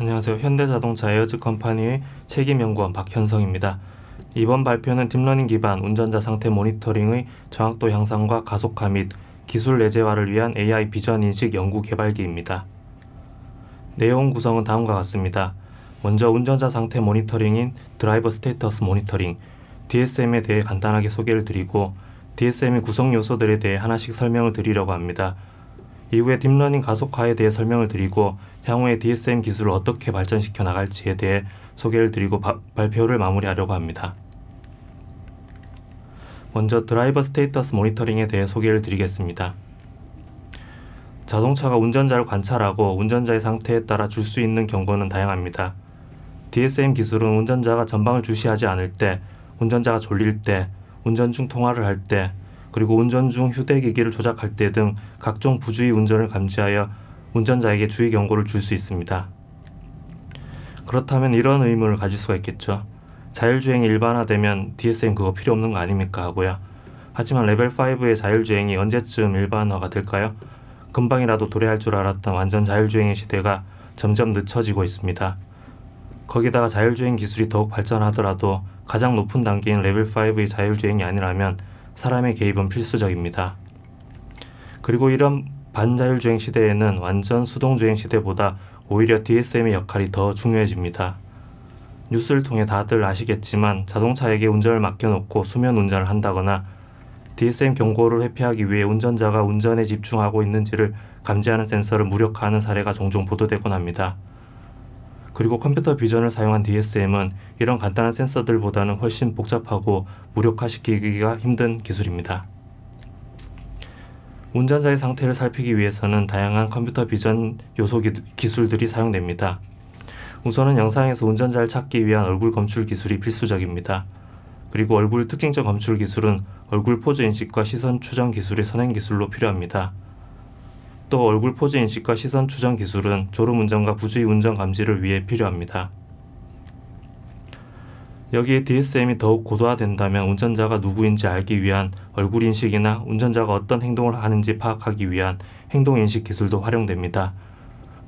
안녕하세요. 현대자동차 에어즈 컴퍼니의 책임연구원 박현성입니다. 이번 발표는 딥러닝 기반 운전자 상태 모니터링의 정확도 향상과 가속화 및 기술 내재화를 위한 AI 비전 인식 연구 개발기입니다. 내용 구성은 다음과 같습니다. 먼저 운전자 상태 모니터링인 드라이버 스테이터스 모니터링 DSM에 대해 간단하게 소개를 드리고 DSM의 구성 요소들에 대해 하나씩 설명을 드리려고 합니다. 이후에 딥러닝 가속화에 대해 설명을 드리고 향후에 DSM 기술을 어떻게 발전시켜 나갈지에 대해 소개를 드리고 바- 발표를 마무리하려고 합니다. 먼저 드라이버 스테이터스 모니터링에 대해 소개를 드리겠습니다. 자동차가 운전자를 관찰하고 운전자의 상태에 따라 줄 수 있는 경고는 다양합니다. DSM 기술은 운전자가 전방을 주시하지 않을 때, 운전자가 졸릴 때, 운전 중 통화를 할 때, 그리고 운전 중 휴대기기를 조작할 때 등 각종 부주의 운전을 감지하여 운전자에게 주의 경고를 줄 수 있습니다. 그렇다면 이런 의문을 가질 수가 있겠죠. 자율주행이 일반화되면 DSM 그거 필요 없는 거 아닙니까 하고요. 하지만 레벨 5의 자율주행이 언제쯤 일반화가 될까요? 금방이라도 도래할 줄 알았던 완전 자율주행의 시대가 점점 늦춰지고 있습니다. 거기다가 자율주행 기술이 더욱 발전하더라도 가장 높은 단계인 레벨 5의 자율주행이 아니라면 사람의 개입은 필수적입니다. 그리고 이런 반자율 주행 시대에는 완전 수동 주행 시대보다 오히려 DSM의 역할이 더 중요해집니다. 뉴스를 통해 다들 아시겠지만 자동차에게 운전을 맡겨놓고 수면 운전을 한다거나 DSM 경고를 회피하기 위해 운전자가 운전에 집중하고 있는지를 감지하는 센서를 무력화하는 사례가 종종 보도되곤 합니다. 그리고 컴퓨터 비전을 사용한 DSM은 이런 간단한 센서들보다는 훨씬 복잡하고 무력화시키기가 힘든 기술입니다. 운전자의 상태를 살피기 위해서는 다양한 컴퓨터 비전 요소 기, 기술들이 사용됩니다. 우선은 영상에서 운전자를 찾기 위한 얼굴 검출 기술이 필수적입니다. 그리고 얼굴 특징적 검출 기술은 얼굴 포즈 인식과 시선 추정 기술의 선행 기술로 필요합니다. 또 얼굴 포즈 인식과 시선 추정 기술은 졸음 운전과 부주의 운전 감지를 위해 필요합니다. 여기에 DSM이 더욱 고도화된다면 운전자가 누구인지 알기 위한 얼굴 인식이나 운전자가 어떤 행동을 하는지 파악하기 위한 행동 인식 기술도 활용됩니다.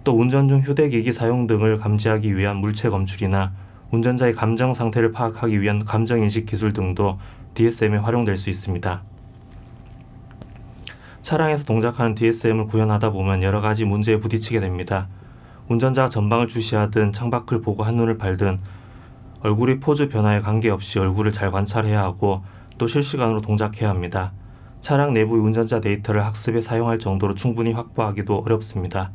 또 운전 중 휴대기기 사용 등을 감지하기 위한 물체 검출이나 운전자의 감정 상태를 파악하기 위한 감정 인식 기술 등도 DSM에 활용될 수 있습니다. 차량에서 동작하는 DSM을 구현하다 보면 여러 가지 문제에 부딪히게 됩니다. 운전자가 전방을 주시하든 창밖을 보고 한눈을 팔든 얼굴의 포즈 변화에 관계없이 얼굴을 잘 관찰해야 하고 또 실시간으로 동작해야 합니다. 차량 내부의 운전자 데이터를 학습에 사용할 정도로 충분히 확보하기도 어렵습니다.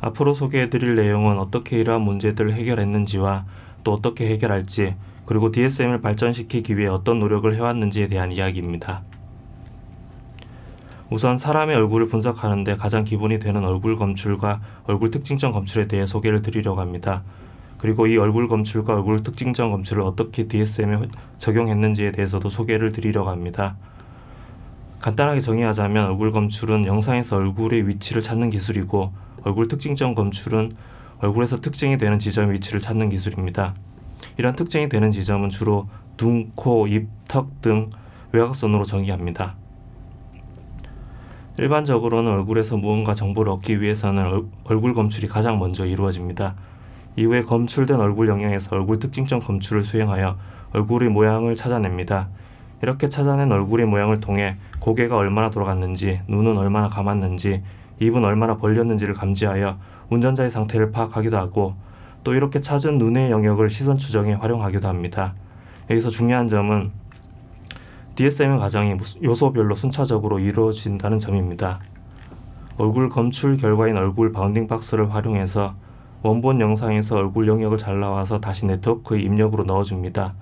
앞으로 소개해드릴 내용은 어떻게 이러한 문제들을 해결했는지와 또 어떻게 해결할지 그리고 DSM을 발전시키기 위해 어떤 노력을 해왔는지에 대한 이야기입니다. 우선 사람의 얼굴을 분석하는데 가장 기본이 되는 얼굴 검출과 얼굴 특징점 검출에 대해 소개를 드리려고 합니다. 그리고 이 얼굴 검출과 얼굴 특징점 검출을 어떻게 DSM에 적용했는지에 대해서도 소개를 드리려고 합니다. 간단하게 정의하자면 얼굴 검출은 영상에서 얼굴의 위치를 찾는 기술이고 얼굴 특징점 검출은 얼굴에서 특징이 되는 지점의 위치를 찾는 기술입니다. 이런 특징이 되는 지점은 주로 눈, 코, 입, 턱 등 외곽선으로 정의합니다. 일반적으로는 얼굴에서 무언가 정보를 얻기 위해서는 얼- 얼굴 검출이 가장 먼저 이루어집니다. 이후에 검출된 얼굴 영역에서 얼굴 특징점 검출을 수행하여 얼굴의 모양을 찾아냅니다. 이렇게 찾아낸 얼굴의 모양을 통해 고개가 얼마나 돌아갔는지, 눈은 얼마나 감았는지, 입은 얼마나 벌렸는지를 감지하여 운전자의 상태를 파악하기도 하고 또 이렇게 찾은 눈의 영역을 시선 추정에 활용하기도 합니다. 여기서 중요한 점은 DSM의 과정이 무- 요소별로 순차적으로 이루어진다는 점입니다. 얼굴 검출 결과인 얼굴 바운딩 박스를 활용해서 원본 영상에서 얼굴 영역을 잘 나와서 다시 네트워크에 입력으로 넣어줍니다.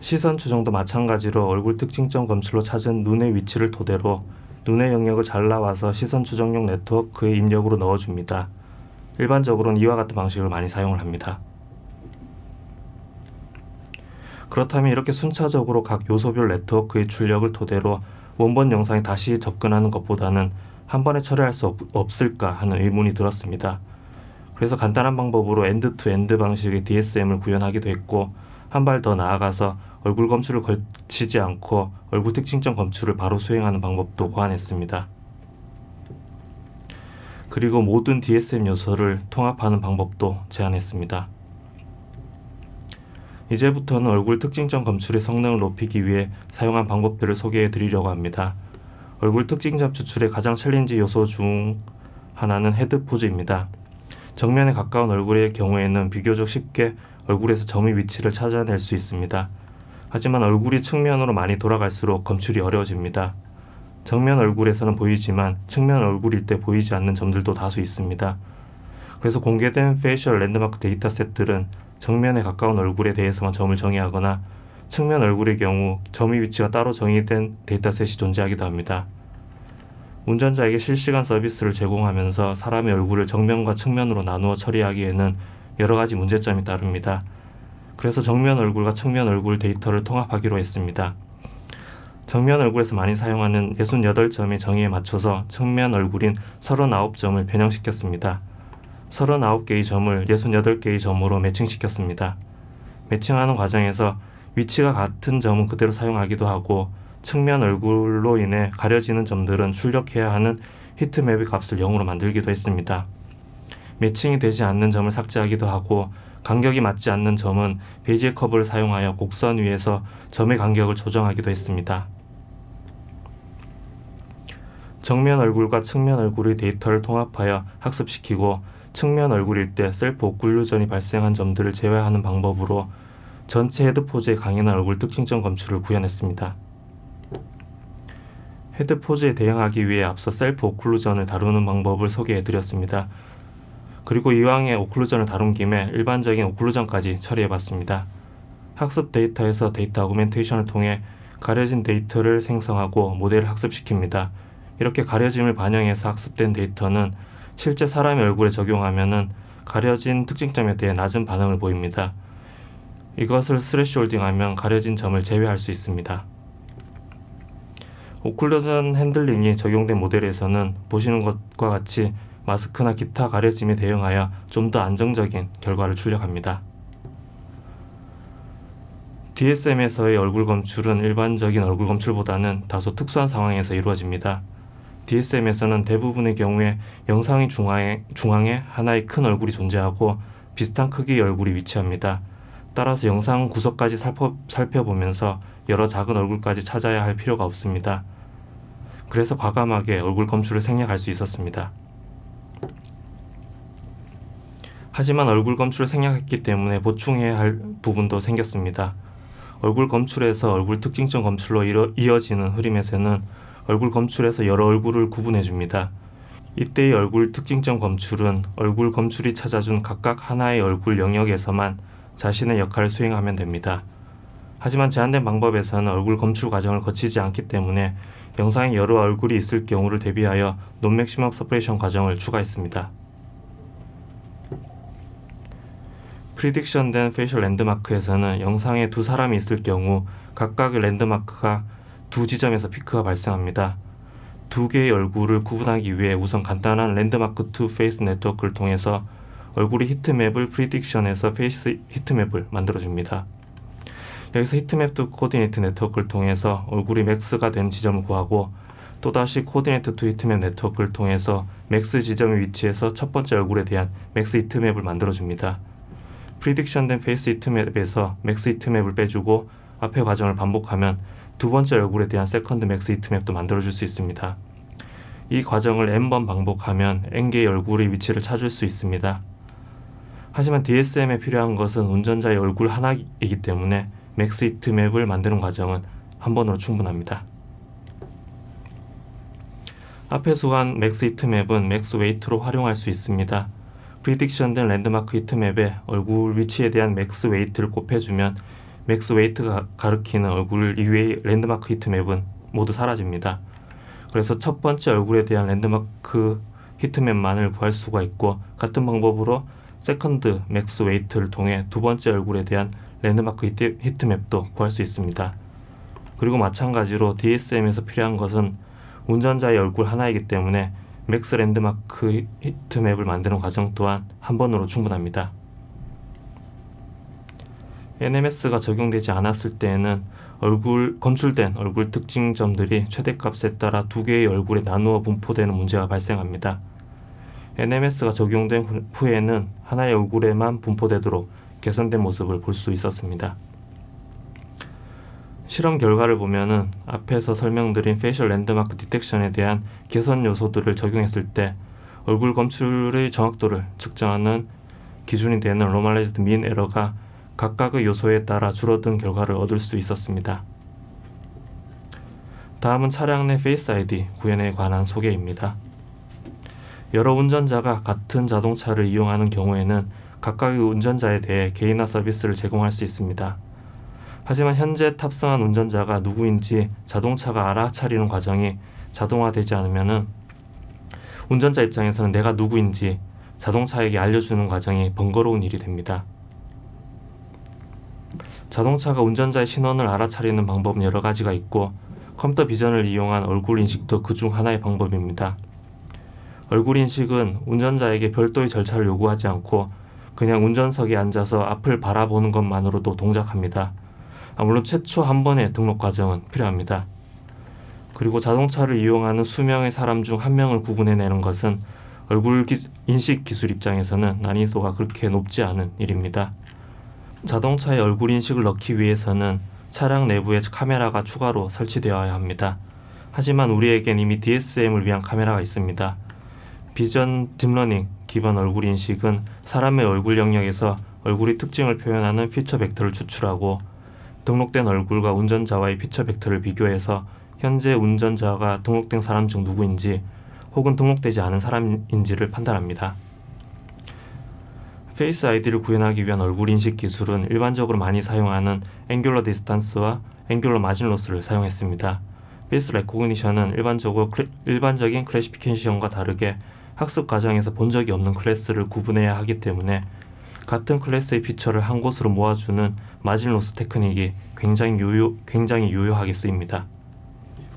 시선 추정도 마찬가지로 얼굴 특징점 검출로 찾은 눈의 위치를 토대로 눈의 영역을 잘 나와서 시선 추정용 네트워크에 입력으로 넣어줍니다. 일반적으로는 이와 같은 방식을 많이 사용을 합니다. 그렇다면 이렇게 순차적으로 각 요소별 네트워크의 출력을 토대로 원본 영상에 다시 접근하는 것보다는 한 번에 처리할 수 없, 없을까 하는 의문이 들었습니다. 그래서 간단한 방법으로 엔드 투 엔드 방식의 DSM을 구현하기도 했고 한 발 더 나아가서 얼굴 검출을 걸치지 않고 얼굴 특징점 검출을 바로 수행하는 방법도 고안했습니다. 그리고 모든 DSM 요소를 통합하는 방법도 제안했습니다. 이제부터는 얼굴 특징점 검출의 성능을 높이기 위해 사용한 방법들을 소개해 드리려고 합니다. 얼굴 특징점 추출의 가장 챌린지 요소 중 하나는 헤드 포즈입니다. 정면에 가까운 얼굴의 경우에는 비교적 쉽게 얼굴에서 점의 위치를 찾아낼 수 있습니다. 하지만 얼굴이 측면으로 많이 돌아갈수록 검출이 어려워집니다. 정면 얼굴에서는 보이지만 측면 얼굴일 때 보이지 않는 점들도 다수 있습니다. 그래서 공개된 페이셜 랜드마크 데이터 셋들은 정면에 가까운 얼굴에 대해서만 점을 정의하거나 측면 얼굴의 경우 점의 위치가 따로 정의된 데이터셋이 존재하기도 합니다. 운전자에게 실시간 서비스를 제공하면서 사람의 얼굴을 정면과 측면으로 나누어 처리하기에는 여러 가지 문제점이 따릅니다. 그래서 정면 얼굴과 측면 얼굴 데이터를 통합하기로 했습니다. 정면 얼굴에서 많이 사용하는 68점의 정의에 맞춰서 측면 얼굴인 39점을 변형시켰습니다. 39개의 점을 68개의 점으로 매칭시켰습니다. 매칭하는 과정에서 위치가 같은 점은 그대로 사용하기도 하고 측면 얼굴로 인해 가려지는 점들은 출력해야 하는 히트맵의 값을 0으로 만들기도 했습니다. 매칭이 되지 않는 점을 삭제하기도 하고 간격이 맞지 않는 점은 베이지의 커브를 사용하여 곡선 위에서 점의 간격을 조정하기도 했습니다. 정면 얼굴과 측면 얼굴의 데이터를 통합하여 학습시키고 측면 얼굴일 때 셀프 오클루전이 발생한 점들을 제외하는 방법으로 전체 헤드 포즈에 강인한 얼굴 특징점 검출을 구현했습니다. 헤드 포즈에 대응하기 위해 앞서 셀프 오클루전을 다루는 방법을 소개해 드렸습니다. 그리고 이왕에 오클루전을 다룬 김에 일반적인 오클루전까지 처리해 봤습니다. 학습 데이터에서 데이터 아구멘테이션을 통해 가려진 데이터를 생성하고 모델을 학습시킵니다. 이렇게 가려짐을 반영해서 학습된 데이터는 실제 사람의 얼굴에 적용하면은 가려진 특징점에 대해 낮은 반응을 보입니다. 이것을 스레시홀딩하면 가려진 점을 제외할 수 있습니다. 오클루전 핸들링이 적용된 모델에서는 보시는 것과 같이 마스크나 기타 가려짐에 대응하여 좀 더 안정적인 결과를 출력합니다. DSM에서의 얼굴 검출은 일반적인 얼굴 검출보다는 다소 특수한 상황에서 이루어집니다. DSM에서는 대부분의 경우에 영상의 중앙에, 중앙에 하나의 큰 얼굴이 존재하고 비슷한 크기의 얼굴이 위치합니다. 따라서 영상 구석까지 살펴, 살펴보면서 여러 작은 얼굴까지 찾아야 할 필요가 없습니다. 그래서 과감하게 얼굴 검출을 생략할 수 있었습니다. 하지만 얼굴 검출을 생략했기 때문에 보충해야 할 부분도 생겼습니다. 얼굴 검출에서 얼굴 특징점 검출로 이어, 이어지는 흐름에서는 얼굴 검출에서 여러 얼굴을 구분해 줍니다. 이때의 얼굴 특징점 검출은 얼굴 검출이 찾아준 각각 하나의 얼굴 영역에서만 자신의 역할을 수행하면 됩니다. 하지만 제한된 방법에서는 얼굴 검출 과정을 거치지 않기 때문에 영상에 여러 얼굴이 있을 경우를 대비하여 논맥시멈 서퍼레이션 과정을 추가했습니다. 프리딕션된 페이셜 랜드마크에서는 영상에 두 사람이 있을 경우 각각의 랜드마크가 두 지점에서 피크가 발생합니다. 두 개의 얼굴을 구분하기 위해 우선 간단한 랜드마크 2 페이스 네트워크를 통해서 얼굴의 히트맵을 프리딕션에서 페이스 히트맵을 만들어줍니다. 여기서 히트맵2 코디네이트 네트워크를 통해서 얼굴이 맥스가 된 지점을 구하고 또다시 코디네이트 투 히트맵 네트워크를 통해서 맥스 지점의 위치에서 첫 번째 얼굴에 대한 맥스 히트맵을 만들어줍니다. 프리딕션된 페이스 히트맵에서 맥스 히트맵을 빼주고 앞의 과정을 반복하면 두 번째 얼굴에 대한 세컨드 맥스 히트맵도 만들어줄 수 있습니다. 이 과정을 n번 반복하면 n개의 얼굴의 위치를 찾을 수 있습니다. 하지만 DSM에 필요한 것은 운전자의 얼굴 하나이기 때문에 맥스 히트맵을 만드는 과정은 한 번으로 충분합니다. 앞에 소한 맥스 히트맵은 맥스 웨이트로 활용할 수 있습니다. 프리딕션된 랜드마크 히트맵에 얼굴 위치에 대한 맥스 웨이트를 곱해주면 맥스 웨이트가 가리키는 얼굴 이외의 랜드마크 히트맵은 모두 사라집니다. 그래서 첫 번째 얼굴에 대한 랜드마크 히트맵만을 구할 수가 있고 같은 방법으로 세컨드 맥스 웨이트를 통해 두 번째 얼굴에 대한 랜드마크 히트, 히트맵도 구할 수 있습니다. 그리고 마찬가지로 DSM에서 필요한 것은 운전자의 얼굴 하나이기 때문에 맥스 랜드마크 히트맵을 만드는 과정 또한 한 번으로 충분합니다. NMS가 적용되지 않았을 때에는 얼굴 검출된 얼굴 특징점들이 최대값에 따라 두 개의 얼굴에 나누어 분포되는 문제가 발생합니다. NMS가 적용된 후- 후에는 하나의 얼굴에만 분포되도록 개선된 모습을 볼 수 있었습니다. 실험 결과를 보면은 앞에서 설명드린 페이셜 랜드마크 디텍션에 대한 개선 요소들을 적용했을 때 얼굴 검출의 정확도를 측정하는 기준이 되는 로말라이즈드 민 에러가 각각의 요소에 따라 줄어든 결과를 얻을 수 있었습니다. 다음은 차량 내 페이스 아이디 구현에 관한 소개입니다. 여러 운전자가 같은 자동차를 이용하는 경우에는 각각의 운전자에 대해 개인화 서비스를 제공할 수 있습니다. 하지만 현재 탑승한 운전자가 누구인지 자동차가 알아차리는 과정이 자동화되지 않으면은 운전자 입장에서는 내가 누구인지 자동차에게 알려주는 과정이 번거로운 일이 됩니다. 자동차가 운전자의 신원을 알아차리는 방법은 여러 가지가 있고 컴퓨터 비전을 이용한 얼굴 인식도 그 중 하나의 방법입니다. 얼굴 인식은 운전자에게 별도의 절차를 요구하지 않고 그냥 운전석에 앉아서 앞을 바라보는 것만으로도 동작합니다. 아, 물론 최초 한 번의 등록 과정은 필요합니다. 그리고 자동차를 이용하는 수명의 사람 중 한 명을 구분해내는 것은 얼굴 기- 인식 기술 입장에서는 난이도가 그렇게 높지 않은 일입니다. 자동차의 얼굴 인식을 넣기 위해서는 차량 내부에 카메라가 추가로 설치되어야 합니다. 하지만 우리에겐 이미 DSM을 위한 카메라가 있습니다. 비전 딥러닝 기반 얼굴 인식은 사람의 얼굴 영역에서 얼굴의 특징을 표현하는 피처 벡터를 추출하고 등록된 얼굴과 운전자와의 피처 벡터를 비교해서 현재 운전자가 등록된 사람 중 누구인지 혹은 등록되지 않은 사람인지를 판단합니다. 페이스 아이디를 구현하기 위한 얼굴 인식 기술은 일반적으로 많이 사용하는 앵귤러 디스탄스와 앵귤러 마진 로스를 사용했습니다. 페이스 레코그니션은 일반적으로 클래- 일반적인 클래시피케이션과 다르게 학습 과정에서 본 적이 없는 클래스를 구분해야 하기 때문에 같은 클래스의 피처를 한 곳으로 모아주는 마진 로스 테크닉이 굉장히 유효 굉장히 유효하게 쓰입니다.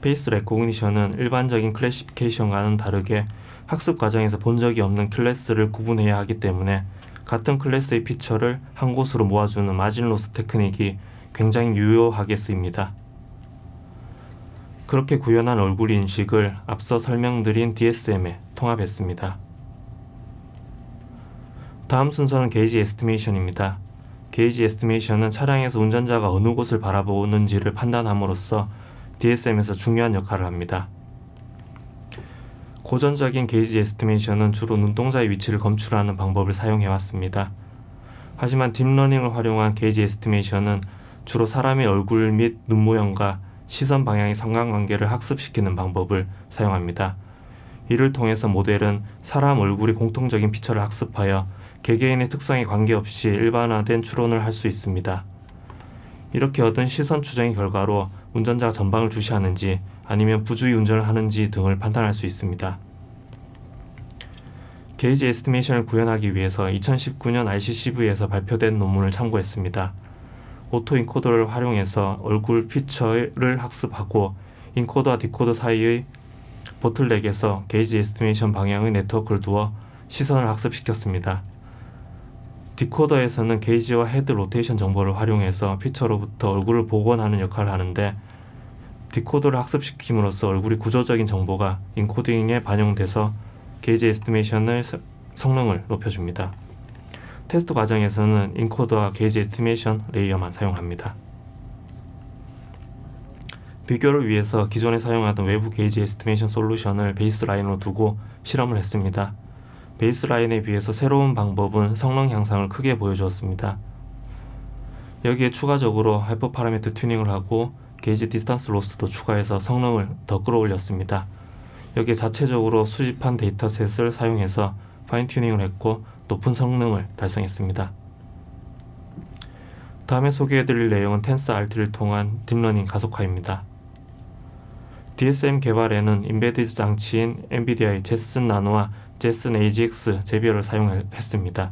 페이스 레코그니션은 일반적인 클래시피케이션과는 다르게 학습 과정에서 본 적이 없는 클래스를 구분해야 하기 때문에 같은 클래스의 피처를 한 곳으로 모아주는 마진 로스 테크닉이 굉장히 유효하게 쓰입니다. 그렇게 구현한 얼굴 인식을 앞서 설명드린 DSM에 통합했습니다. 다음 순서는 게이지 에스티메이션입니다. 게이지 에스티메이션은 차량에서 운전자가 어느 곳을 바라보는지를 판단함으로써 DSM에서 중요한 역할을 합니다. 고전적인 게이지 에스티메이션은 주로 눈동자의 위치를 검출하는 방법을 사용해 왔습니다. 하지만 딥러닝을 활용한 게이지 에스티메이션은 주로 사람의 얼굴 및 눈 모양과 시선 방향의 상관관계를 학습시키는 방법을 사용합니다. 이를 통해서 모델은 사람 얼굴의 공통적인 피처를 학습하여 개개인의 특성에 관계없이 일반화된 추론을 할 수 있습니다. 이렇게 얻은 시선 추정의 결과로 운전자가 전방을 주시하는지 아니면 부주의 운전을 하는지 등을 판단할 수 있습니다. 게이지 에스티메이션을 구현하기 위해서 2019년 RCCV에서 발표된 논문을 참고했습니다. 오토 인코더를 활용해서 얼굴 피처를 학습하고 인코더와 디코더 사이의 보틀렉에서 게이지 에스티메이션 방향의 네트워크를 두어 시선을 학습시켰습니다. 디코더에서는 게이지와 헤드 로테이션 정보를 활용해서 피처로부터 얼굴을 복원하는 역할을 하는데 디코더를 학습시킴으로써 얼굴의 구조적인 정보가 인코딩에 반영돼서 게이지 에스티메이션의 서- 성능을 높여줍니다. 테스트 과정에서는 인코더와 게이지 에스티메이션 레이어만 사용합니다. 비교를 위해서 기존에 사용하던 외부 게이지 에스티메이션 솔루션을 베이스 라인으로 두고 실험을 했습니다. 베이스라인에 비해서 새로운 방법은 성능 향상을 크게 보여주었습니다. 여기에 추가적으로 하이퍼 파라미터 튜닝을 하고 게이지 디스턴스 로스도 추가해서 성능을 더 끌어올렸습니다. 여기에 자체적으로 수집한 데이터셋을 사용해서 파인 튜닝을 했고 높은 성능을 달성했습니다. 다음에 소개해드릴 내용은 텐스 RT를 통한 딥러닝 가속화입니다. DSM 개발에는 인베디드 장치인 NVIDIA의 제슨 나노와 제슨 AGX 제비어를 사용했습니다.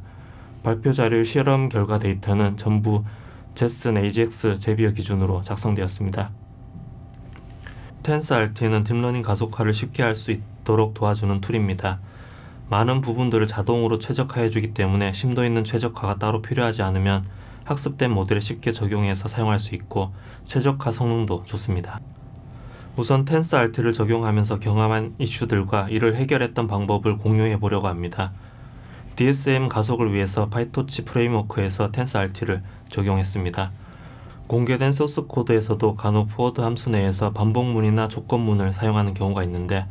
발표 자료 실험 결과 데이터는 전부 제슨 AGX 제비어 기준으로 작성되었습니다. 텐스 RT는 딥러닝 가속화를 쉽게 할 수 있도록 도와주는 툴입니다. 많은 부분들을 자동으로 최적화해 주기 때문에 심도 있는 최적화가 따로 필요하지 않으면 학습된 모델에 쉽게 적용해서 사용할 수 있고 최적화 성능도 좋습니다. 우선 텐스 알트를 적용하면서 경험한 이슈들과 이를 해결했던 방법을 공유해 보려고 합니다. DSM 가속을 위해서 파이토치 프레임워크에서 텐스 알트를 적용했습니다. 공개된 소스 코드에서도 간혹 포워드 함수 내에서 반복문이나 조건문을 사용하는 경우가 있는데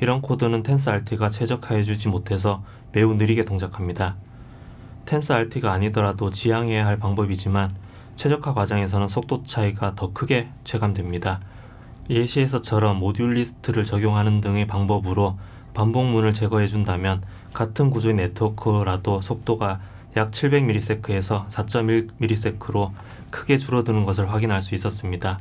이런 코드는 텐스알트가 최적화해 주지 못해서 매우 느리게 동작합니다. 텐스알트가 아니더라도 지향해야 할 방법이지만 최적화 과정에서는 속도 차이가 더 크게 체감됩니다. 예시에서처럼 모듈 리스트를 적용하는 등의 방법으로 반복문을 제거해 준다면 같은 구조의 네트워크라도 속도가 약 700ms에서 4.1ms로 크게 줄어드는 것을 확인할 수 있었습니다.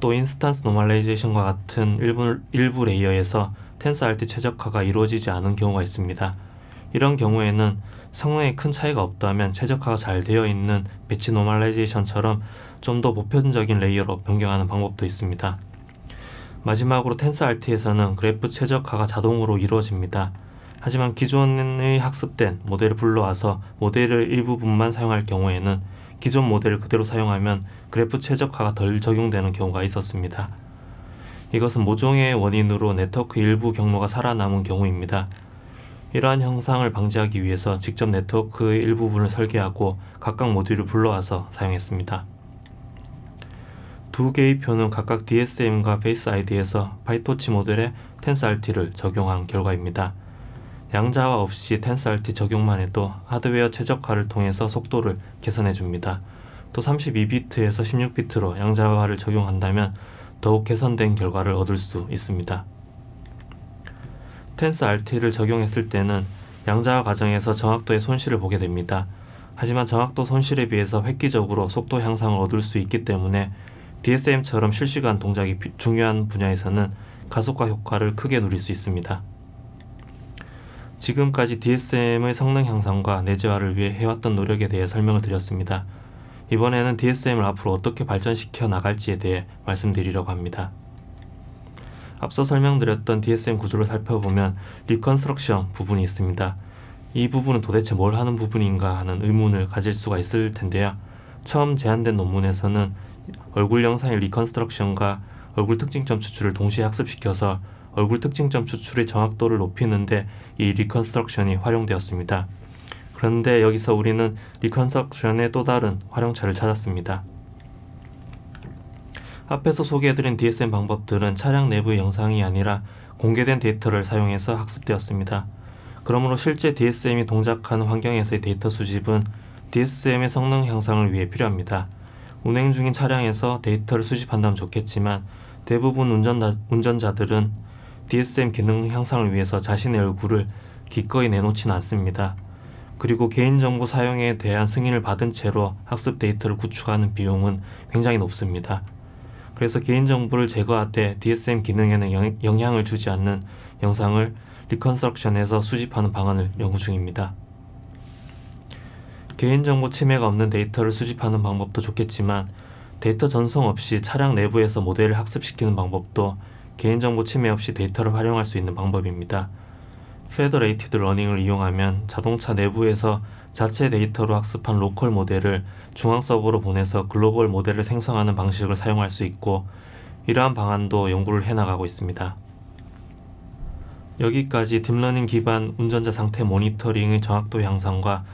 또 인스탄스 노멀라이제이션과 같은 일부, 일부 레이어에서 텐스알트 최적화가 이루어지지 않은 경우가 있습니다. 이런 경우에는 성능에 큰 차이가 없다면 최적화가 잘 되어 있는 배치 노멀라이제이션처럼 좀 더 보편적인 레이어로 변경하는 방법도 있습니다. 마지막으로 텐스알트에서는 그래프 최적화가 자동으로 이루어집니다. 하지만 기존의 학습된 모델을 불러와서 모델의 일부분만 사용할 경우에는 기존 모델을 그대로 사용하면 그래프 최적화가 덜 적용되는 경우가 있었습니다. 이것은 모종의 원인으로 네트워크 일부 경로가 살아남은 경우입니다. 이러한 현상을 방지하기 위해서 직접 네트워크의 일부분을 설계하고 각각 모듈을 불러와서 사용했습니다. 두 개의 표는 각각 DSM과 베이스 ID에서 파이토치 모델에 텐스알티를 적용한 결과입니다. 양자화 없이 텐스알티 적용만 해도 하드웨어 최적화를 통해서 속도를 개선해 줍니다. 또 32비트에서 16비트로 양자화를 적용한다면 더욱 개선된 결과를 얻을 수 있습니다. 텐스알티를 적용했을 때는 양자화 과정에서 정확도의 손실을 보게 됩니다. 하지만 정확도 손실에 비해서 획기적으로 속도 향상을 얻을 수 있기 때문에 DSM처럼 실시간 동작이 비- 중요한 분야에서는 가속화 효과를 크게 누릴 수 있습니다. 지금까지 DSM의 성능 향상과 내재화를 위해 해왔던 노력에 대해 설명을 드렸습니다. 이번에는 DSM을 앞으로 어떻게 발전시켜 나갈지에 대해 말씀드리려고 합니다. 앞서 설명드렸던 DSM 구조를 살펴보면 리컨스트럭션 부분이 있습니다. 이 부분은 도대체 뭘 하는 부분인가 하는 의문을 가질 수가 있을 텐데요. 처음 제안된 논문에서는 얼굴 영상의 리컨스트럭션과 얼굴 특징점 추출을 동시에 학습시켜서 얼굴 특징점 추출의 정확도를 높이는데 이 리컨스트럭션이 활용되었습니다. 그런데 여기서 우리는 리컨스트럭션의 또 다른 활용처를 찾았습니다. 앞에서 소개해드린 DSM 방법들은 차량 내부의 영상이 아니라 공개된 데이터를 사용해서 학습되었습니다. 그러므로 실제 DSM이 동작하는 환경에서의 데이터 수집은 DSM의 성능 향상을 위해 필요합니다. 운행 중인 차량에서 데이터를 수집한다면 좋겠지만 대부분 운전자, 운전자들은 DSM 기능 향상을 위해서 자신의 얼굴을 기꺼이 내놓지는 않습니다. 그리고 개인정보 사용에 대한 승인을 받은 채로 학습 데이터를 구축하는 비용은 굉장히 높습니다. 그래서 개인정보를 제거하되 DSM 기능에는 영, 영향을 주지 않는 영상을 리컨스트럭션에서 수집하는 방안을 연구 중입니다. 개인정보 침해가 없는 데이터를 수집하는 방법도 좋겠지만 데이터 전송 없이 차량 내부에서 모델을 학습시키는 방법도 개인정보 침해 없이 데이터를 활용할 수 있는 방법입니다. 페더레이티드 러닝을 이용하면 자동차 내부에서 자체 데이터로 학습한 로컬 모델을 중앙 서버로 보내서 글로벌 모델을 생성하는 방식을 사용할 수 있고 이러한 방안도 연구를 해나가고 있습니다. 여기까지 딥러닝 기반 운전자 상태 모니터링의 정확도 향상과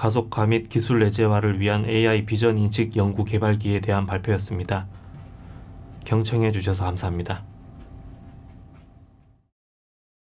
가속화 및 기술 내재화를 위한 AI 비전 인식 연구 개발기에 대한 발표였습니다. 경청해 주셔서 감사합니다.